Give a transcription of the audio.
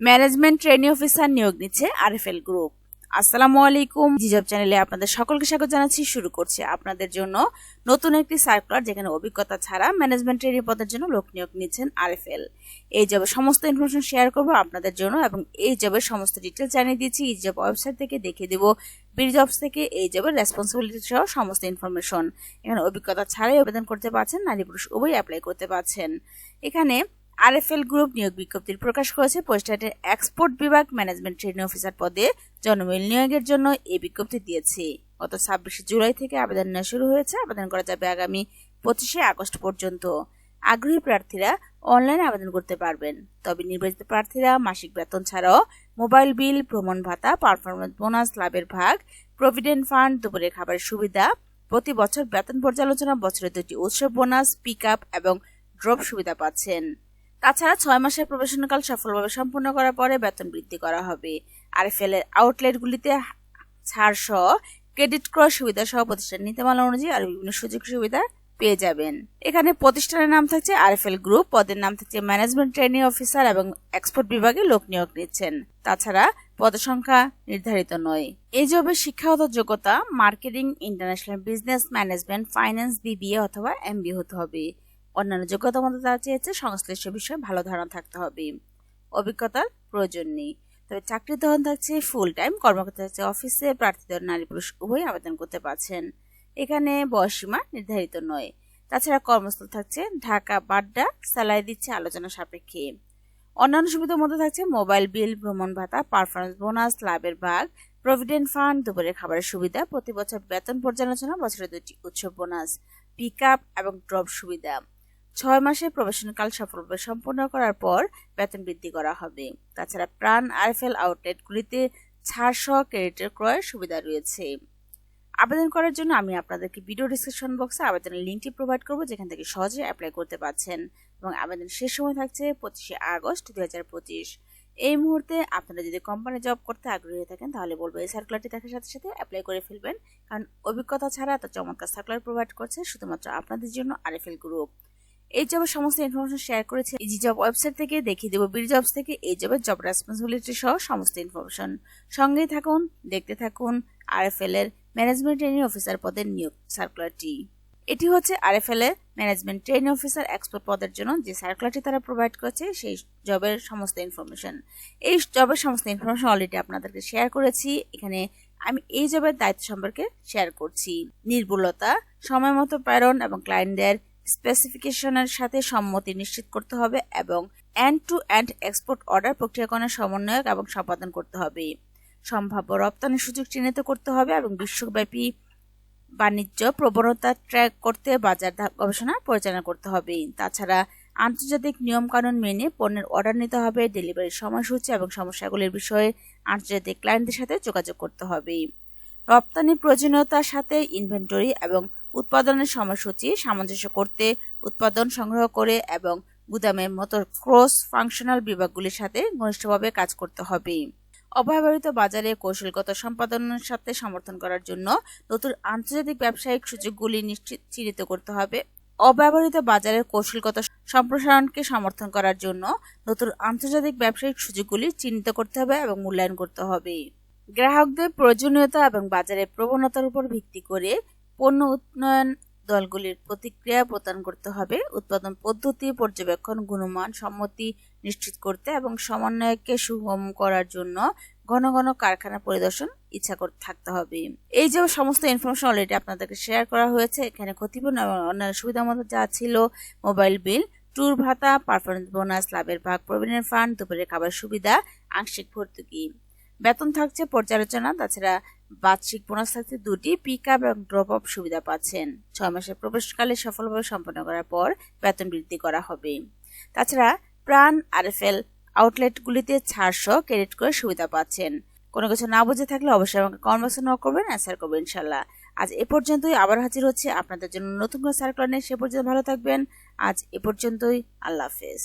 Management training officer নিয়োগ নিচ্ছে RFL group. আসসালামু আলাইকুম। জিজব চ্যানেলে আপনাদের সকলকে স্বাগত জানাচ্ছি। শুরু করছে আপনাদের জন্য নতুন একটি সার্কুলার যেখানে অভিজ্ঞতা ছাড়া ম্যানেজমেন্ট ট্রেনিং পদের জন্য লোক নিয়োগ নিচ্ছেন আরএফএল। এই জবের সমস্ত ইনফরমেশন শেয়ার করব আপনাদের জন্য এবং এই জবের সমস্ত ডিটেলস জানিয়ে দিচ্ছি। এই জব ওয়েবসাইট থেকে দেখিয়ে দেবো বির জবস থেকে এই জবের রেসপন্সিবিলিটি সহ সমস্ত ইনফরমেশন। এখানে অভিজ্ঞতা ছাড়াই আবেদন করতে পারছেন, নারী পুরুষ উভয় অ্যাপ্লাই করতে পারছেন। এখানে আরএফএল গ্রুপ নিয়োগ বিজ্ঞপ্তি প্রকাশ করেছে পোস্টারের এক্সপোর্ট বিভাগ ম্যানেজমেন্ট ট্রেনিং অফিসার পদে জনমিল নিয়োগের জন্য এই বিজ্ঞপ্তি দিয়েছে। গত ছাব্বিশে জুলাই থেকে আবেদন নেওয়া শুরু হয়েছে। আবেদন করা যাবে আগামী পঁচিশে আগস্ট পর্যন্ত। আগ্রহী প্রার্থীরা অনলাইনে আবেদন করতে পারবেন। তবে নির্বাচিত প্রার্থীরা মাসিক বেতন ছাড়াও মোবাইল বিল ভ্রমণ ভাতা পারফরমেন্স বোনাস, লাভের ভাগ, প্রভিডেন্ট ফান্ড, দুপুরের খাবারের সুবিধা, প্রতি বছর বেতন পর্যালোচনা, বছরে দুটি উৎসব বোনাস পিক আপ এবং ড্রপ সুবিধা পাচ্ছেন। তাছাড়া ছয় মাসের প্রবেশনকাল সফলভাবে সম্পূর্ণ করার পরে বেতন বৃদ্ধি করা হবে। আরএফএল এর আউটলেটগুলিতে ছাড় সহ ক্রেডিট ক্রয় সুবিধা সহ প্রতিষ্ঠান নীতিমালা অনুযায়ী আর বিভিন্ন সুযোগ সুবিধা পেয়ে যাবেন। এখানে প্রতিষ্ঠানের নাম থাকছে আরএফএল গ্রুপ, পদের নাম থাকছে ম্যানেজমেন্ট ট্রেনিং অফিসার এবং এক্সপোর্ট বিভাগে লোক নিয়োগ নিচ্ছেন। তাছাড়া পদসংখ্যা নির্ধারিত নয়। এই জবে শিক্ষাগত যোগ্যতা, marketing, international business management, finance, BBA অথবা এমবি হতে হবে। অন্যান্য যোগ্যতা মধ্যে তারা চেয়েছে, সংশ্লিষ্ট বিষয়ে ভালো ধারণা থাকতে হবে। অভিজ্ঞতার প্রয়োজন নেই। তবে চাকরির ধরন থাকছে ফুল টাইম কর্মকর্তা থাকছে অফিসে প্রার্থীদের নারী পুরুষ উভয় আবেদন করতে পারছেন। এখানে বয়সীমা নির্ধারিত নয়। তাছাড়া কর্মস্থল থাকছে ঢাকা বাড্ডা, স্যালারি দিচ্ছে আলোচনা সাপেক্ষে। অন্যান্য সুবিধার মধ্যে থাকছে মোবাইল বিল ভ্রমণ ভাতা পারফরমেন্স বোনাস লাভের ভাগ প্রভিডেন্ট ফান্ড দুপুরের খাবারের সুবিধা, প্রতি বছর বেতন পর্যালোচনা, বছরে দুটি উৎসব বোনাস পিক আপ এবং ড্রপ সুবিধা। ছয় মাসের প্রবেশনকাল সফলভাবে সম্পন্ন করার পর বেতন বৃদ্ধি করা হবে। তাছাড়া প্রাণ আরএফএল আউটলেটগুলিতে ছাড় সহ ক্রেডিটের ক্রয়ের সুবিধা রয়েছে। আবেদন করার জন্য আমি আপনাদেরকে ভিডিও ডিসক্রিপশন বক্সে আবেদনের লিঙ্কটি প্রোভাইড করব, যেখান থেকে সহজে অ্যাপ্লাই করতে পারছেন। এবং আবেদন শেষ সময় থাকছে পঁচিশে আগস্ট দুই হাজার পঁচিশ। এই মুহূর্তে আপনারা যদি কোম্পানি জব করতে আগ্রহী থাকেন, তাহলে বলব এই সার্কুলারটি দেখার সাথে সাথে অ্যাপ্লাই করে ফেলবেন। কারণ অভিজ্ঞতা ছাড়া এত চমৎকার সার্কুলার প্রোভাইড করছে শুধুমাত্র আপনাদের জন্য আরএফএল গ্রুপ এই জবের সমস্ত ইনফরমেশন শেয়ার করেছে ইজি জব ওয়েবসাইট থেকে দেখিয়ে দেবো বির জবস থেকে এই জবের জব রেসপন্সিবিলিটি সহ সমস্ত ইনফরমেশন সঙ্গেই থাকুন, দেখতে থাকুন আরএফএল এর ম্যানেজমেন্ট ট্রেনিং অফিসার পদের নিয়োগ সার্কুলারটি এটি হচ্ছে আরএফএল এর ম্যানেজমেন্ট ট্রেনিং অফিসার এক্সপোর্ট পদের জন্য যে সার্কুলারটি তারা প্রোভাইড করছে, সেই জবের সমস্ত ইনফরমেশন এই জবের সমস্ত ইনফরমেশন অলরেডি আপনাদেরকে শেয়ার করেছি, এখানে আমি এই জবের দায়িত্ব সম্পর্কে শেয়ার করছি। নির্ভুলতা, সময় মতো প্রেরণ এবং ক্লায়েন্টদের স্পেসিফিকেশনের সাথে সম্মতি নিশ্চিত করতে হবে এবং end to end export order প্রক্রিয়াকরণের সমন্বয়ক এবং সম্পাদন করতে হবে। সম্ভাব্য রপ্তানির সুযোগ চিহ্নিত করতে হবে এবং বিশ্বব্যাপী বাণিজ্য প্রবণতা ট্র্যাক করতে বাজার গবেষণা পরিচালনা করতে হবে। তাছাড়া আন্তর্জাতিক নিয়মকানুন মেনে পণ্যের অর্ডার নিতে হবে ডেলিভারির সময়সূচি এবং সমস্যাগুলির বিষয়ে আন্তর্জাতিক ক্লায়েন্টদের সাথে যোগাযোগ করতে হবে। রপ্তানি প্রয়োজনীয়তার সাথে ইনভেন্টরি এবং উৎপাদনের সময়সূচি সামঞ্জস্য করতে উৎপাদন সংগ্রহ করে এবং গুদামের মতো ক্রস ফাংশনাল বিভাগগুলির সাথে ঘনিষ্ঠভাবে কাজ করতে হবে। অব্যবহৃত বাজারে কৌশলগত সম্পাদনের সাথে সমর্থন করার জন্য নতুন আন্তর্জাতিক ব্যবসায়িক সুযোগগুলি নিশ্চিত চিহ্নিত করতে হবে। অব্যবহৃত বাজারের কৌশলগত সম্প্রসারণকে সমর্থন করার জন্য নতুন আন্তর্জাতিক ব্যবসায়িক সুযোগগুলি চিহ্নিত করতে হবে এবং মূল্যায়ন করতে হবে। গ্রাহকদের প্রয়োজনীয়তা এবং বাজারের প্রবণতার উপর ভিত্তি করে পণ্য উন্নয়ন দলগুলির প্রতিক্রিয়া প্রদান করতে হবে। উৎপাদন পদ্ধতি, পর্যবেক্ষণ, গুণমান, সম্মতি নিশ্চিত করতে এবং সমন্বয়কে সুগম করার জন্য ঘন ঘন কারখানা পরিদর্শন ইচ্ছা করতে থাকতে হবে। এই যে সমস্ত ইনফরমেশন অলরেডি আপনাদেরকে শেয়ার করা হয়েছে, এখানে ক্ষতিপূর্ণ এবং অন্যান্য সুবিধা মতো যা ছিল মোবাইল বিল ট্যুর ভাতা পারফরমেন্স বোনাস লাভের ভাগ প্রবীণের ফান্ড দুপুরের খাবার সুবিধা, আংশিক ভর্তুকি। বেতন থাকছে পর্যালোচনা, তাছাড়া বার্ষিক বোনাস থাকছে দুটি পিক আপ এবং ড্রপ আপ সুবিধা পাচ্ছেন। ছয় মাসের প্রবেশকালে সফলভাবে সম্পন্ন করার পর বেতন বৃদ্ধি করা হবে। তাছাড়া প্রাণ, আরএফএল আউটলেটগুলিতে ছাড়শো ক্রেডিট করে সুবিধা পাচ্ছেন। কোনো কিছু না বুঝে থাকলে অবশ্যই আমাকে কনভার্সন ন করবেন অ্যান্সার করবেন ইনশাল্লাহ আজ এ পর্যন্তই আবার হাজির হচ্ছে আপনাদের জন্য নতুন কোনো সার্কুলার নেই সে পর্যন্ত ভালো থাকবেন। আজ এ পর্যন্তই। আল্লাহ হাফেজ।